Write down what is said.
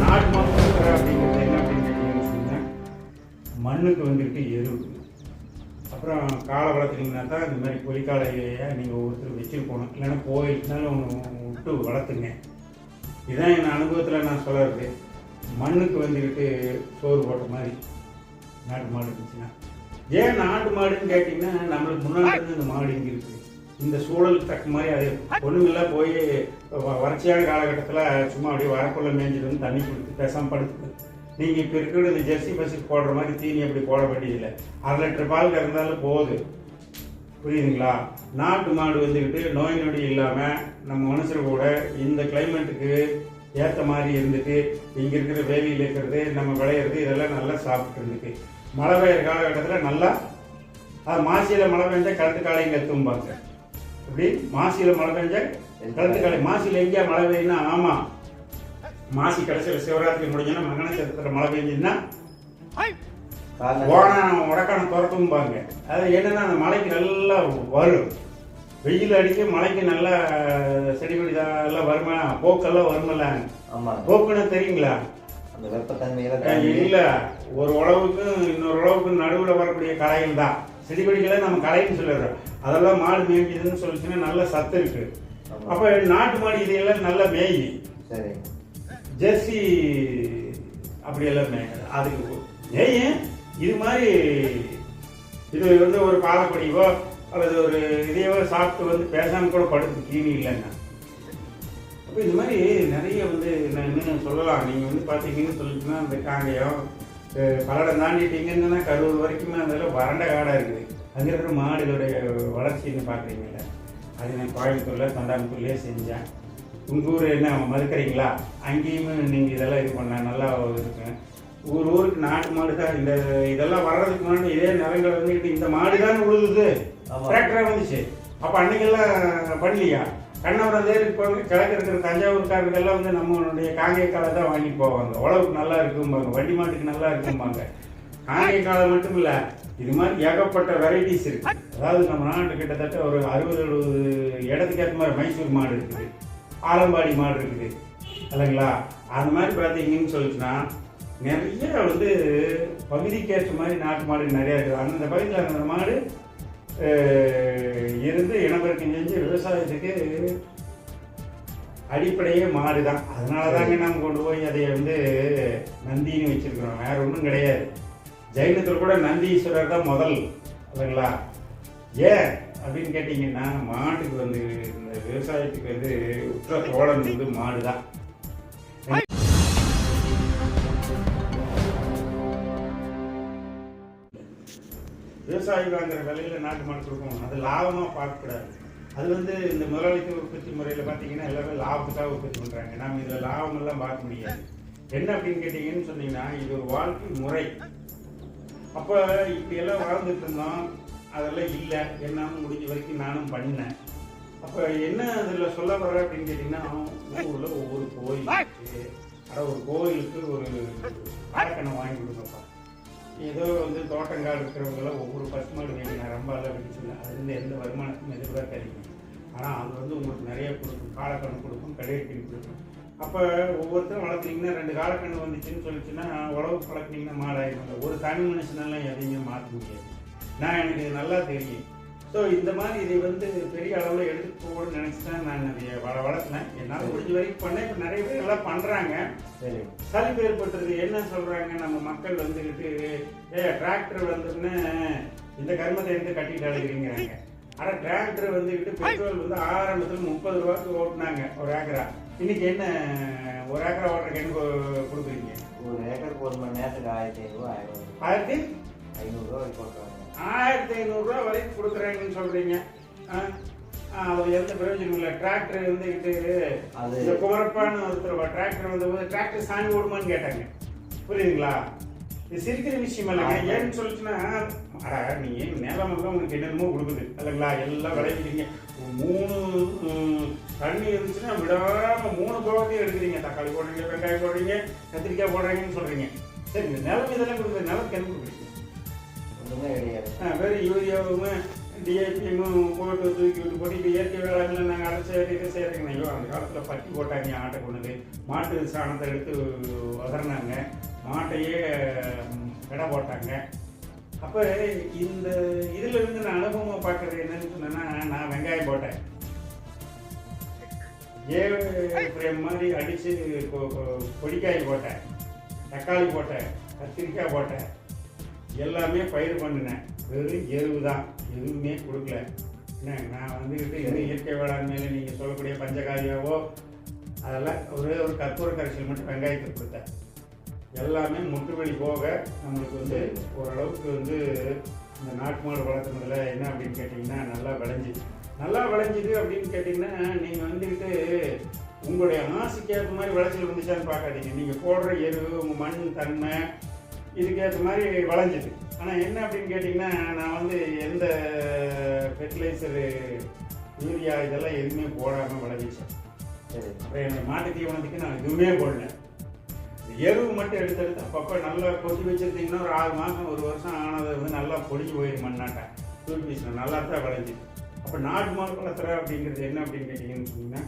நாட்டு மாதம் அப்படிங்கிறது என்ன அப்படின்னு கேட்டீங்கன்னு மண்ணுக்கு வந்துட்டு எரு. அப்புறம் காலை வளர்த்துனீங்கன்னா தான் இந்த மாதிரி பொலிக்காலையை நீங்கள் ஒருத்தர் வச்சுருக்கணும். போகணும் இல்லைன்னா கோயிலுக்குனாலும் ஒன்று விட்டு வளர்த்துங்க. இதுதான் என் அனுபவத்தில் நான் சொல்கிறது மண்ணுக்கு வந்துக்கிட்டு சோறு போட்ட மாதிரி. நாட்டு மாடு இருந்துச்சுன்னா. ஏன் நாட்டு மாடுன்னு கேட்டிங்கன்னா நம்மளுக்கு முன்னாடி இருந்து இந்த மாடு இங்கே இருக்குது. இந்த சூழலுக்கு தக்க மாதிரி அது ஒன்றுமில்ல போய் வறட்சியான காலகட்டத்தில் சும்மா அப்படியே வரக்குள்ள மேய்ஞ்சிட்டு வந்து தண்ணி கொடுத்து பேசாமல் படுத்துது நீங்கள் இப்போ இருக்கிற இந்த ஜெர்சி பஸ்ஸுக்கு போடுற மாதிரி தீனி அப்படி போட வேண்டியதில்லை. அரை லிட்டர் பால் கறந்தாலும் போகுது புரியுதுங்களா? நாட்டு மாடு வந்துக்கிட்டு நோய் நொடி இல்லாமல் நம்ம மனுஷர் கூட இந்த கிளைமேட்டுக்கு ஏற்ற மாதிரி இருந்துட்டு இங்கே இருக்கிற வேலியில் இருக்கிறது நம்ம விளையிறது இதெல்லாம் நல்லா சாப்பிட்டு இருந்துட்டு. மழை பெய்யுற காலகட்டத்தில் நல்லா அது மாசியில் மழை பெஞ்சா கருத்து காலையும் கத்தும்பாங்க. எப்படி? மாசியில் மழை பெஞ்சா கழுத்து காலை மாசியில் எங்கேயா மழை பெய்யுன்னா ஆமாம் மாசி கடைசியில் சிவராத்திரி முடிஞ்சோன்னா மகன சத்திரத்தில் மழை பெஞ்சுன்னா ஓணம் உடக்கான துரத்தும்பாங்க அது என்னன்னா அந்த மலைக்கு நல்லா வரும். வெயில் அடிக்க மலைக்கு நல்லா செடி கொடி எல்லாம் வருமா? போக்கெல்லாம் வருமல்ல. போக்குன்னு தெரியுங்களா? அந்த வெப்பத்தன்மையில இல்ல. ஒரு உழவுக்கும் இன்னொரு உழவுக்கும் நடுவில் வரக்கூடிய களைகள் தான். செடி கொடிகளை நம்ம களைன்னு சொல்லிடுறோம். அதெல்லாம் மாடு மேய்க்குதுன்னு சொல்லிச்சுன்னா நல்ல சத்து இருக்கு. அப்ப நாட்டு மாடு இதையெல்லாம் நல்லா மேய். சரி. ஜெர்சி அப்படியெல்லாம் மேய்க்காது அதுக்கு மேயும் இது மாதிரி இது வந்து ஒரு பாலப்படிவோ அல்லது ஒரு இதையோ சாப்பிட்டு வந்து பேசாம கூட படுத்து தீனி இல்லைன்னா. அப்போ இது மாதிரி நிறைய வந்து நான் இன்னும் சொல்லலாம். நீங்கள் வந்து பார்த்தீங்கன்னு சொல்லிட்டுனா அந்த காங்கயம் பல்லடம் தாண்டிட்டீங்கன்னா கரூர் வரைக்குமே அதெல்லாம் வறண்ட காடாக இருக்குது அங்கே இருக்கிற மாடுகளுடைய வளர்ச்சின்னு பார்க்குறீங்கல்ல அது நான் கோயம்புத்தூரில் தொண்டாமுத்தூர்லேயே செஞ்சேன் உங்கள் ஊர் என்ன மறுக்கிறீங்களா அங்கேயுமே நீங்கள் இதெல்லாம் இது பண்ண நல்லா இருக்கு ஊர் ஊருக்கு நாட்டு மாடு தான் இந்த இதெல்லாம் வர்றதுக்கு முன்னாடி இதே நிலங்கள் வந்துக்கிட்டு இந்த மாடு தான் உழுதுது. டிராக்டராக வந்துச்சு அப்போ அன்னைக்கெல்லாம் பண்ணலையா கண்ணபுரம் தேர் இப்போ கிழக்கு இருக்கிற தஞ்சாவூர்காரர்கள்லாம் வந்து நம்மளுடைய காங்கேய காலை தான் வாங்கிட்டு போவாங்க. உழவுக்கு நல்லா இருக்கும்பாங்க வண்டி மாட்டுக்கு நல்லா இருக்கும்பாங்க காங்கேய காலை மட்டும் இல்லை இது மாதிரி ஏகப்பட்ட வெரைட்டிஸ் இருக்கு. அதாவது நம்ம நாட்டு கிட்டத்தட்ட ஒரு அறுபது எழுபது இடத்துக்கு ஏற்ற மாதிரி மைசூர் மாடு இருக்குது. ஆலம்பாடி மாடு இருக்குது. இல்லைங்களா? அந்த மாதிரி பார்த்தீங்கன்னு சொல்லிச்சுன்னா நிறைய வந்து பகுதிக்கு ஏற்ற மாதிரி நாட்டு மாடு நிறைய இருக்குது. அந்த பகுதியில் அந்த மாடு இருந்து இனப்பெருக்கம் செஞ்சு விவசாயத்துக்கு அடிப்படையே மாடு தான் அதனால தாங்க நம்ம கொண்டு போய் அதை வந்து நந்தின்னு வச்சிருக்கிறோம். வேற ஒன்றும் கிடையாது. ஜெயினத்தில் கூட நந்தீஸ்வரர் தான் முதல் இல்லைங்களா? ஏன் அப்படின்னு கேட்டிங்கன்னா மாட்டுக்கு வந்து இந்த விவசாயத்துக்கு வந்து உற்ற தோழன் வந்து மாடு தான் விவசாயி வாங்குற விலையில நாட்டு மாடு கொடுக்கணும். அது லாபமாக பார்க்கக்கூடாது. அது வந்து இந்த முதலாளித்துவ உற்பத்தி முறையில் பார்த்தீங்கன்னா எல்லாமே லாபத்துக்காக உற்பத்தி பண்ணுறாங்க நாம் இதில் லாபமெல்லாம் பார்க்க முடியாது. என்ன அப்படின்னு கேட்டிங்கன்னு சொன்னீங்கன்னா இது ஒரு வாழ்க்கை முறை. அப்போ இப்படியெல்லாம் வாழ்ந்துட்டு இருந்தோம். அதெல்லாம் இல்லை. என்னாலும் முடிஞ்ச வரைக்கும் நானும் பண்ணேன். அப்போ என்ன அதில் சொல்ல வர அப்படின்னு கேட்டிங்கன்னா ஊரில் ஒவ்வொரு கோயில் இருக்கு அட ஒரு கோயிலுக்கு ஒரு காலக்கணம் வாங்கி கொடுங்கப்பா. ஏதோ வந்து தோட்டங்காடு இருக்கிறவங்களாம் ஒவ்வொரு பசுமாடு வேணும் ரொம்ப எல்லாம் விட்டுச்சுல அது வந்து எந்த வருமானத்தையும் எதிர்பார்க்காதீங்க ஆனால் அது வந்து உங்களுக்கு நிறைய கொடுக்கும். காலக்கணம் கொடுக்கும் கடையெட்டின் கொடுக்கும். அப்போ ஒவ்வொருத்தரும் வளர்த்தீங்கன்னா ரெண்டு காலக்கண்ணு வந்துச்சுன்னு சொல்லிச்சுன்னா உழவு வளர்த்தீங்கன்னா மாடாயிருவாங்க ஒரு தனி மனுஷனால எதையுமே மாற்ற முடியாது. நான் எனக்கு இது நல்லா தெரியும். ஸோ இந்த மாதிரி இதை வந்து பெரிய அளவில் எடுத்துட்டு போகணும்னு நினச்சி தான் நான் அதை வள வளர்த்தினேன் என்னால் முடிஞ்ச வரைக்கும் பண்ணேன். இப்போ நிறைய பேர் எல்லாம் பண்ணுறாங்க சரி. சலிப்பு ஏற்பட்டுருது என்ன சொல்றாங்க? நம்ம மக்கள் வந்துக்கிட்டு ஏ டிராக்டர் வந்துன்னு இந்த கர்மத்தை எடுத்து கட்டிட்டு அழைக்கிறீங்கிறாங்க ஆனா டிராக்டர் வந்துக்கிட்டு பெட்ரோல் வந்து ஆரம்பத்தில் முப்பது ரூபாய்க்கு ஓட்டுனாங்க ஒரு ஏக்கரா. இன்னைக்கு என்ன ஒரு ஏக்கரா ஓட்டுறதுக்கு என்ன கொடுக்குறீங்க? ஒரு ஏக்கருக்கு ஒரு மணி நேரத்துக்கு ஆயிரத்தி ஐநூறுவா ஆயிரம். ஆயிரத்தி? ஐநூறுரூவா கொடுக்குறாங்க ஆயிரத்தி ஐநூறுரூவா வரைக்கும் கொடுக்குறாங்கன்னு? ஆ, அது எந்த பிரயோஜனம் இல்லை. டிராக்டர் வந்துக்கிட்டு அது இந்த குமரப்பான்னு ஒருத்தர் டிராக்டர் வந்தபோது டிராக்டர் சாமி ஓடுமான்னு கேட்டாங்க. புரியுதுங்களா? இது சிரிக்கிற விஷயம் இல்லைங்க. ஏன்னு சொல்லிச்சுன்னா அடா நீ ஏன் நேரம் வந்து உங்களுக்கு என்னென்னமோ கொடுக்குது. இல்லைங்களா? எல்லாம் விளைவிக்கிறீங்க. மூணு தண்ணி இருந்துச்சுன்னா விடாம மூணு போகத்தையும் எடுக்கிறீங்க. தக்காளி போடுறீங்க வெங்காயம் போடுறீங்க கத்திரிக்காய் போடுறீங்கன்னு சொல்றீங்க. சரி இந்த நிலம் இதெல்லாம் கொடுக்குறது நிலத்துக்கு என்ன கொடுக்குறீங்க? வெறும் யூரியாவும் டிஏபிஎம்மும் போட்டு தூக்கி விட்டு போட்டு இப்போ இயற்கை வேளாண்மையில் நாங்கள் அதை சரி இதை செய்கிறீங்க ஐயோ அந்த காலத்தில் பட்டி போட்டாங்க ஆட்டை கொண்டு மாட்டு சாணத்தை எடுத்து வதறினாங்க. மாட்டையே இடம் போட்டாங்க. அப்போ இந்த இதுல இருந்து நான் அனுபவமாக பார்க்குறது என்னன்னு சொன்னேன்னா நான் வெங்காயம் போட்டேன். ஏ ஃப்ரேம் மாதிரி அடித்து பொடிக்காய் போட்டேன். தக்காளி போட்டேன். கத்திரிக்காய் போட்டேன். எல்லாமே பயிர் பண்ணினேன். வெறும் எருவு தான். எதுவுமே கொடுக்கல. என்ன நான் வந்துக்கிட்டு எதுவும் இயற்கை வேளாண்மையில் நீங்கள் சொல்லக்கூடிய பஞ்சகாரியாவோ அதெல்லாம் ஒரே ஒரு கற்பூர கரைசல் மட்டும் வெங்காயத்தை கொடுத்தேன். எல்லாமே முற்றுவெளி போக நம்மளுக்கு வந்து ஓரளவுக்கு வந்து இந்த நாட்டு மாடு வளர்க்குறதுல என்ன அப்படின்னு கேட்டிங்கன்னா நல்லா விளைஞ்சிது நல்லா விளைஞ்சிது அப்படின்னு கேட்டிங்கன்னா நீங்கள் வந்துக்கிட்டு உங்களுடைய ஆசைக்கு ஏற்ற மாதிரி விளைச்சல் வந்துச்சான்னு பார்க்காதீங்க. நீங்கள் போடுற எரு உங்கள் மண் தன்மை இதுக்கேற்ற மாதிரி விளைஞ்சுது. ஆனால் என்ன அப்படின்னு கேட்டிங்கன்னா நான் வந்து எந்த ஃபெர்டிலைசரு யூரியா இதெல்லாம் எதுவுமே போடாமல் விளைஞ்சிச்சேன் சரி. அப்புறம் என்னோட மாட்டு தீவனத்துக்கு நான் எதுவுமே போடல. எருவு மட்டும் எடுத்து எடுத்து அப்பப்போ நல்லா கொட்டி வச்சிருந்தீங்கன்னா ஒரு ஆறு மாதம் ஒரு வருஷம் ஆனது வந்து நல்லா பொடிஞ்சு போயிடும் மண்ணாட்டை தூக்கி வீசினா நல்லா தான் விளைஞ்சுது. அப்போ நாட்டு மாடு வளர்த்துற அப்படிங்கிறது என்ன அப்படின்னு கேட்டிங்கன்னு சொன்னீங்கன்னா